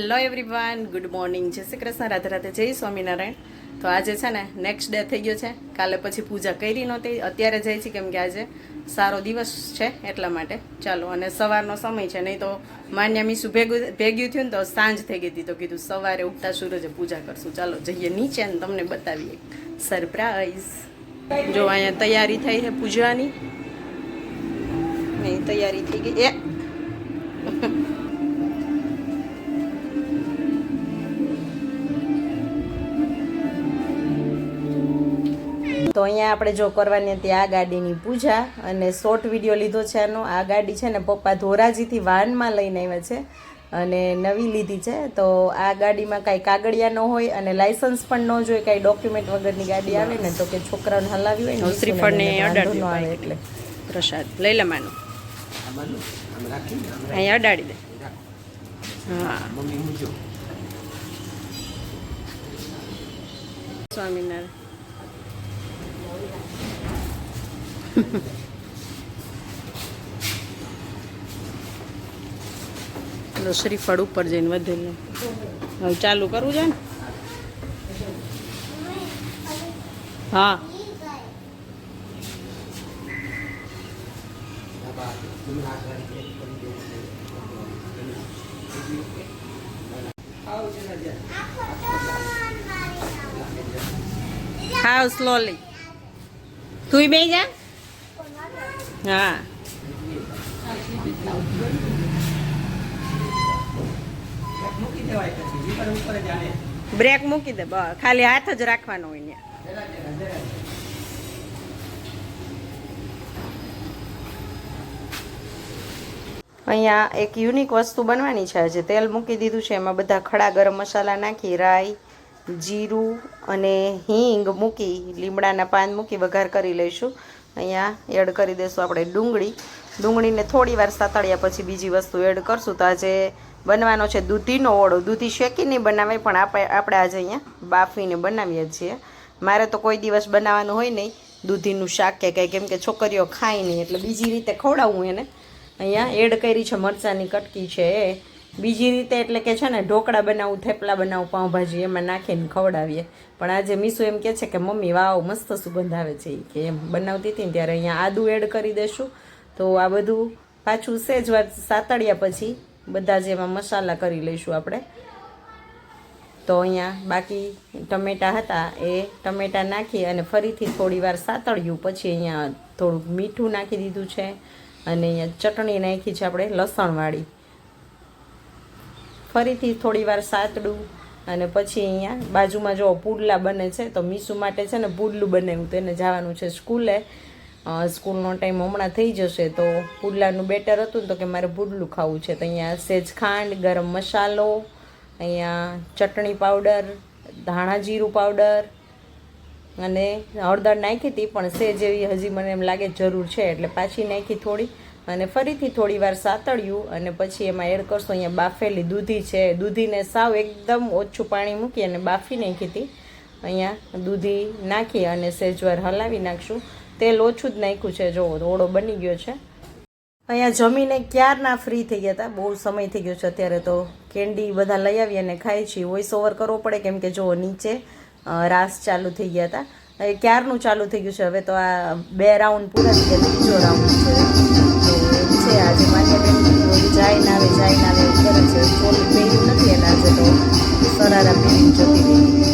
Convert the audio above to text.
Hello everyone good morning જય શ્રી કૃષ્ણ, રાધે રાધે, જય સ્વામિનારાયણ. તો આજે છે ને નેક્સ્ટ ડે થઈ ગયો છે. કાલે પછી પૂજા કરી નહોતી, અત્યારે જાય છે કેમ કે આજે સારો દિવસ છે એટલા માટે. ચાલો, અને સવારનો સમય છે, નહીં તો માન્યા મીસું ભેગું, ભેગ્યું થયું ને તો સાંજ થઈ ગઈ હતી તો કીધું સવારે ઉગતા સૂરજે પૂજા કરશું. ચાલો, જઈએ નીચે ને તમને બતાવીએ. સરપ્રાઈઝ જો અહીંયા તૈયારી થઈ છે પૂજાની. નહીં તૈયારી થઈ ગઈ. એ તો અહીંયા આપણે જો કરવાની હતી આ ગાડીની પૂજા અને શોર્ટ વીડિયો લીધો છે આનો. આ ગાડી છે ને પપ્પા ધોરાજીથી વાનમાં લઈને આવ્યા છે અને નવી લીધી છે. તો આ ગાડીમાં કાંઈ કાગળિયા ન હોય અને લાયસન્સ પણ ન જોઈએ કાંઈ ડોક્યુમેન્ટ વગરની ગાડી આવે ને તો કે છોકરાને હલાવી હોય ને શ્રીફળને ન આવે એટલે. પ્રસાદ. લઈ લે માનું. અહીંયા અડાડી દે. હા. સ્વામિનારાયણ. પેલો શ્રીફળ ઉપર જઈને વધેલું હવે ચાલુ કરવું છે ને? હા. ખાવ સ્લોલી તું બે જા. હા. બ્રેક મૂકી દે ખાલી હાથ જ રાખવાનો હોય અહીંયા એક યુનિક વસ્તુ બનવાની છે. આજે તેલ મૂકી દીધું છે. એમાં બધા ખડા ગરમ મસાલા નાખી, રાઈ, જીરું અને હિંગ મૂકી, લીમડાના પાન મૂકી, વઘાર કરી લઈશું. અહીંયા એડ કરી દઈશું આપણે ડુંગળી. ડુંગળીને થોડી વાર સાતળ્યા પછી બીજી વસ્તુ એડ કરશું. તો આજે બનવાનો છે દૂધીનો ઓળો. દૂધી શેકીને બનાવાય, પણ આપણે આપણે આજે અહીંયા બાફીને બનાવીએ છીએ. મારે તો કોઈ દિવસ બનાવવાનું હોય નહીં. દૂધીનું શાક કે કંઈ, કેમ કે છોકરીઓ ખાય નહીં. એટલે બીજી રીતે ખવડાવું એને. અહીંયા એડ કરી છે મરચાંની કટકી છે એ. બીજી રીતે એટલે કે છે ને, ઢોકળા બનાવું, થેપલા બનાવું, પાઉંભાજી એમાં નાખીને ખવડાવીએ. પણ આજે મીસુ એમ કહે છે કે, મમ્મી, વાવ, મસ્ત સુગંધ આવે છે. કે એમ બનાવતી હતી ને ત્યારે અહીંયા આદુ એડ કરી દેશું. તો આ બધું પાછું સેજ વાત સાતળ્યા પછી બધા જ એમાં મસાલા કરી લઈશું આપણે. તો અહીંયા બાકી ટમેટા હતા, એ ટમેટા નાખી અને ફરીથી થોડી વાર સાતળ્યું. પછી અહીંયા થોડુંક મીઠું નાખી દીધું છે. અને અહીંયા ચટણી નાખી છે આપણે, લસણવાળી. ફરીથી થોડી વાર સાતડું અને પછી અહીંયા બાજુમાં જો પુડલા બને છે, તો મીસુ માટે છે ને પુડલું બનાવ્યું તો એને જવાનું છે સ્કૂલે. સ્કૂલનો ટાઈમ હમણાં થઈ જશે તો પુડલાનું બેટર હતું તો કે મારે પુડલું ખાવું છે. તો અહીંયા સેજ ખાંડ, ગરમ મસાલો, અહીંયા ચટણી પાવડર, ધાણા જીરું પાવડર અને હળદર નાખી હતી, પણ સેજ એવી હજી મને એમ લાગે જરૂર છે. એટલે પાછી નાખી થોડી. અને ફરીથી થોડી વાર સાતળ્યું અને પછી એમાં એડ કરશું. અહીંયા બાફેલી દૂધી છે. દૂધીને સાવ એકદમ ઓછું પાણી મૂકી અને બાફી નાખી હતી. અહીંયા દૂધી નાખી અને સેજવાર હલાવી નાખશું. તેલ ઓછું જ નાખ્યું છે. જો, ઓળો બની ગયો છે. અહીંયા જમીને ક્યારના ફ્રી થઈ ગયા હતા? બહુ સમય થઈ ગયો છે અત્યારે તો. કેન્ડી બધા લઈ આવી અને ખાય છીએ વોઇસ ઓવર કરવો પડે કેમ કે જો નીચે રાસ ચાલુ થઈ ગયા હતા. ક્યારનું ચાલુ થઈ ગયું છે? હવે તો આ બે રાઉન્ડ પૂરા થઈ ગયા ત્રીજો રાઉન્ડ છે. છે. આજે માન્ય જાય ના આવે જાય ના આવે. કરે છે. ચોલી પહેર્યું નથી અને આજે તો સરારા પહેરી જતી રહી.